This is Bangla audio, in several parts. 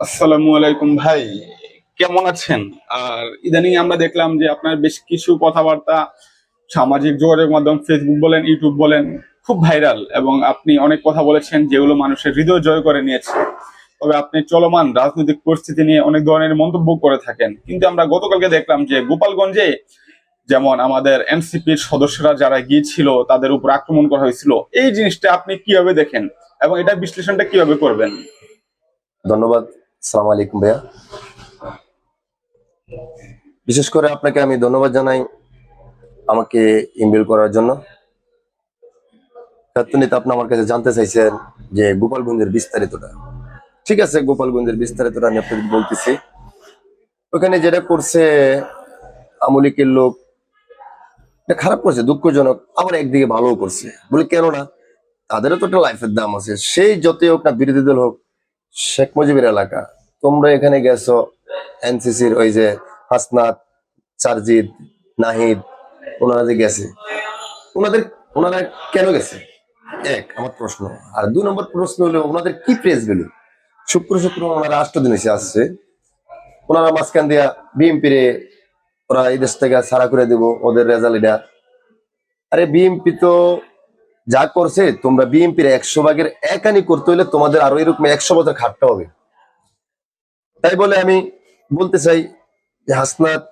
আসসালামু আলাইকুম ভাই, কেমন আছেন? আর ইদানিং আমরা দেখলাম যে আপনার বেশ কিছু কথাবার্তা সামাজিক যোগাযোগ মাধ্যম ফেসবুক বলেন ইউটিউব বলেন, খুব ভাইরাল এবং আপনি অনেক কথা বলেছেন যেগুলো মানুষের হৃদয় জয় করে নিয়েছে। তবে আপনি চলমান রাজনৈতিক পরিস্থিতি নিয়ে অনেক ধরনের মন্তব্য করে থাকেন। কিন্তু আমরা গতকালকে দেখলাম যে গোপালগঞ্জে যেমন আমাদের এনসিপির সদস্যরা যারা গিয়েছিল, তাদের উপর আক্রমণ করা হয়েছিল। এই জিনিসটা আপনি কীভাবে দেখেন এবং এটা বিশ্লেষণটা কীভাবে করবেন? ধন্যবাদ। সালাম আলাইকুম ভাইয়া। বিশেষ করে আপনাকে আমি ধন্যবাদ জানাই আমাকে ইমেল করার জন্য। ছাত্রনীতি আপনি আমার কাছে জানতে চাইছেন যে গোপালগঞ্জের বিস্তারিতটা। ঠিক আছে, গোপালগঞ্জের বিস্তারিতটা আমি আপনাকে বলতেছি। ওখানে যেটা করছে, আমলিকের লোক, এটা খারাপ করছে, দুঃখজনক, আবার একদিকে ভালোও করছে। বলে কেন না তাদেরও তো একটা লাইফের দাম আছে। সেই যতই হোক না, বিরোধী দল হোক শেখ মুজিবের এলাকা। তোমরা এখানে গেছো এনসিসির ওই যে হাসনাত, সারজিদ, নাহিদ, ওনারা যে গেছে, ওনাদের, ওনারা কেন গেছে? এক, আমার প্রশ্ন। আর দুই নম্বর প্রশ্ন হলো, ওনাদের কি প্রেস ভ্যালু শুক্র শুক্র ওনারা দিন এসে আসছে। ওনারা মাঝখান দিয়া বিএমপি রে ওরা এই দেশ থেকে ছাড়া করে দেব, ওদের রেজাল্ট এটা। আরে বিএমপি তো যা করছে, তোমরা বিএনপির একশো ভাগের একানি করতে হলে তোমাদের আরও এরকম একশো বছর খাটতে হবে। তাই বলে আমি বলতে চাই যে হাসনাত,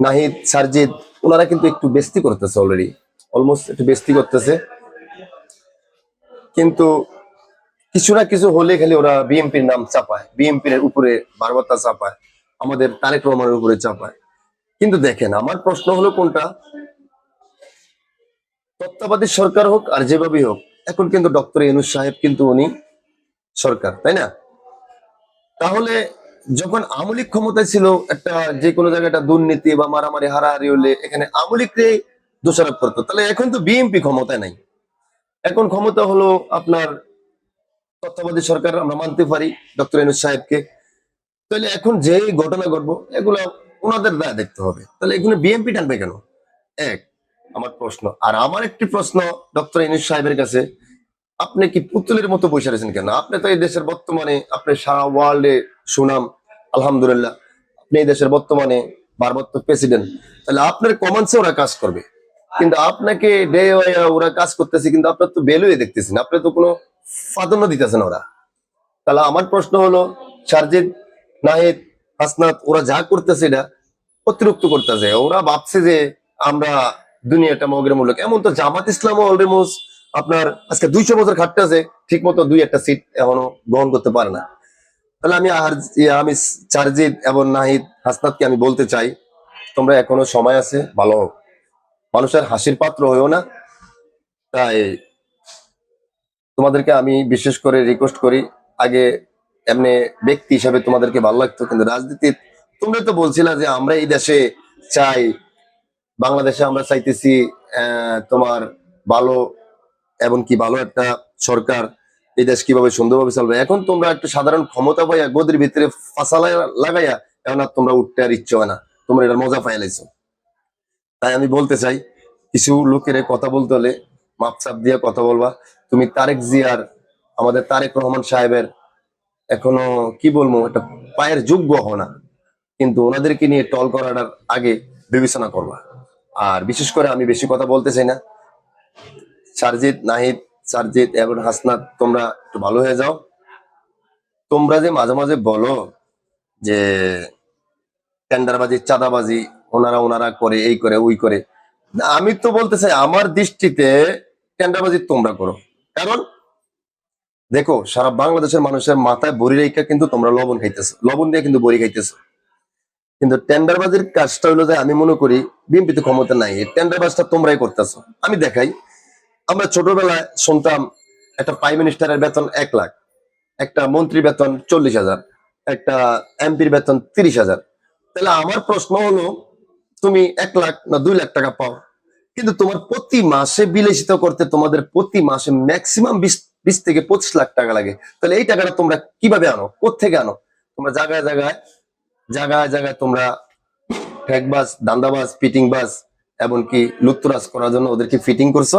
নাহিদ, সারজিদ, ওনারা কিন্তু একটু বেস্তি করতেছে অলরেডি অলমোস্ট একটু বেস্তি করতেছে। কিন্তু কিছু না কিছু হলে খালি ওরা বিএনপির নাম চাপায় বিএনপির উপরে বারবারতা চাপায়, আমাদের তারেক রহমানের উপরে চাপায়। কিন্তু দেখেন, আমার প্রশ্ন হলো কোনটা? তত্ত্বাবধায়ক সরকার হোক আর যেভাবেই হোক, এখন কিন্তু ডক্টর ইনুস সাহেব কিন্তু উনি সরকার, তাই না? তাহলে যখন আমলিক ক্ষমতায় ছিল, একটা যে কোনো জায়গায় একটা দুর্নীতি বা মারামারি, হারাহারি হলে এখানে আমলিকরে দোষারোপ করতো। তাহলে এখন তো বিএনপি ক্ষমতায় নাই। এখন ক্ষমতা হলো আপনার তত্ত্বাবধায়ক সরকার, আমরা মানতে পারি ডক্টর ইনুস সাহেবকে। তাহলে এখন যে ঘটনা ঘটবো, এগুলো ওনাদের দায় দেখতে হবে। তাহলে এখানে বিএনপি টানবে কেন? এক আমার প্রশ্ন। আর আমার একটি প্রশ্ন ডক্টর ইনুস সাহেবের কাছে, আপনি কি পুতুলের মতো বসে রয়েছেন কেন? আপনি তো এই দেশের বর্তমানে, আপনি সারা ওয়ার্ল্ডে সুনাম, আলহামদুলিল্লাহ, আপনি এই দেশের বর্তমানে ভারপ্রাপ্ত প্রেসিডেন্ট তাহলে আপনার কমান্সে ওরা কাজ করবে। কিন্তু আপনাকে ডে ওরা কাজ করতেছে, কিন্তু আপনার তো ভ্যালুই দেখতেছেন, আপনি তো কোনো প্রাধান্য দিতেছেন ওরা। তাহলে আমার প্রশ্ন হলো, সারজিদ, নাহিদ, হাসনাত, ওরা যা করতেছে এটা অতিরিক্ত করতেছে। ওরা ভাবছে যে আমরা দুনিয়াটা মগের মূলক এমন তো জামাত ইসলাম অলরেমোস আপনার আজকে দুইশো বছর খাটতে আছে ঠিক মতো দুই একটা সিট এখনও গ্রহণ করতে পারে না। তাহলে আমি আমি চারজিদ এবং নাহিদ হাসনাতকে আমি বলতে চাই, তোমরা এখনও সময় আছে, ভালো হোক। মানুষের হাসির পাত্র হয়েও না। তাই তোমাদেরকে আমি বিশেষ করে রিকোয়েস্ট করি, আগে এমনি ব্যক্তি হিসাবে তোমাদেরকে ভালো লাগতো, কিন্তু রাজনীতি তোমরা তো বলছিলা যে আমরা এই দেশে চাই বাংলাদেশে আমরা চাইতেছি তোমার ভালো এবং কি ভালো একটা সরকার এই দেশ কীভাবে সুন্দরভাবে চলবে। এখন তোমরা একটু সাধারণ ক্ষমতা পাইয়া গদির ভিতরে ফাঁসা লাগাইয়া, এখন আর তোমরা উঠতে আর ইচ্ছে হয় না। তোমরা এটা মজা পাইলাইছো তাই আমি বলতে চাই, কিছু লোকের কথা বলতে হলে মাপচাপ দিয়ে কথা বলবা। তুমি তারেক জিয়ার, আমাদের তারেক রহমান সাহেবের এখনও, কি বলব, একটা পায়ের যোগ্য হও না। কিন্তু ওনাদেরকে নিয়ে টল করার আগে বিবেচনা করবা। আর বিশেষ করে আমি বেশি কথা বলতে চাই না। সারজিৎ, নাহিদ, সারজিৎ এবং হাসনাত, তোমরা একটু ভালো হয়ে যাও। তোমরা যে মাঝে মাঝে বলো যে টেন্ডারবাজি চাঁদাবাজি, ওনারা ওনারা করে, এই করে, ওই করে। আমি তো বলতে চাই, আমার দৃষ্টিতে টেন্ডারবাজি তোমরা করো। কারণ দেখো, সারা বাংলাদেশের মানুষের মাথায় বড়ি রেখা কিন্তু তোমরা লবণ খাইতেছো, লবণ দিয়ে কিন্তু বড়ি খাইতেছো। কিন্তু টেন্ডারবাজির কাজটা হলো যে আমি মনে করি বিএনপিতে ক্ষমতা নাই। টেন্ডারবাজটা তোমরাই করতেছো। আমি দেখাই। আমরা ছোটবেলায় শুনতাম একটা প্রাইম মিনিস্টারের বেতন এক লাখ, একটা মন্ত্রী বেতন চল্লিশ হাজার, একটা এমপির বেতন তিরিশ হাজার। তাহলে আমার প্রশ্ন হলো, তুমি এক লাখ না দুই লাখ টাকা পাও? কিন্তু তোমার প্রতি মাসে বিলাসিত করতে তোমাদের প্রতি মাসে ম্যাক্সিমাম বিশ বিশ থেকে পঁচিশ লাখ টাকা লাগে। তাহলে এই টাকাটা তোমরা কীভাবে আনো? কোথেকে আনো? তোমরা জায়গায় জায়গায় জায়গায় জায়গায় তোমরা ফ্যাকবাস দান্দাবাস ফিটিং বাস এমনকি লুত্তরাজ করার জন্য ওদেরকে ফিটিং করছ।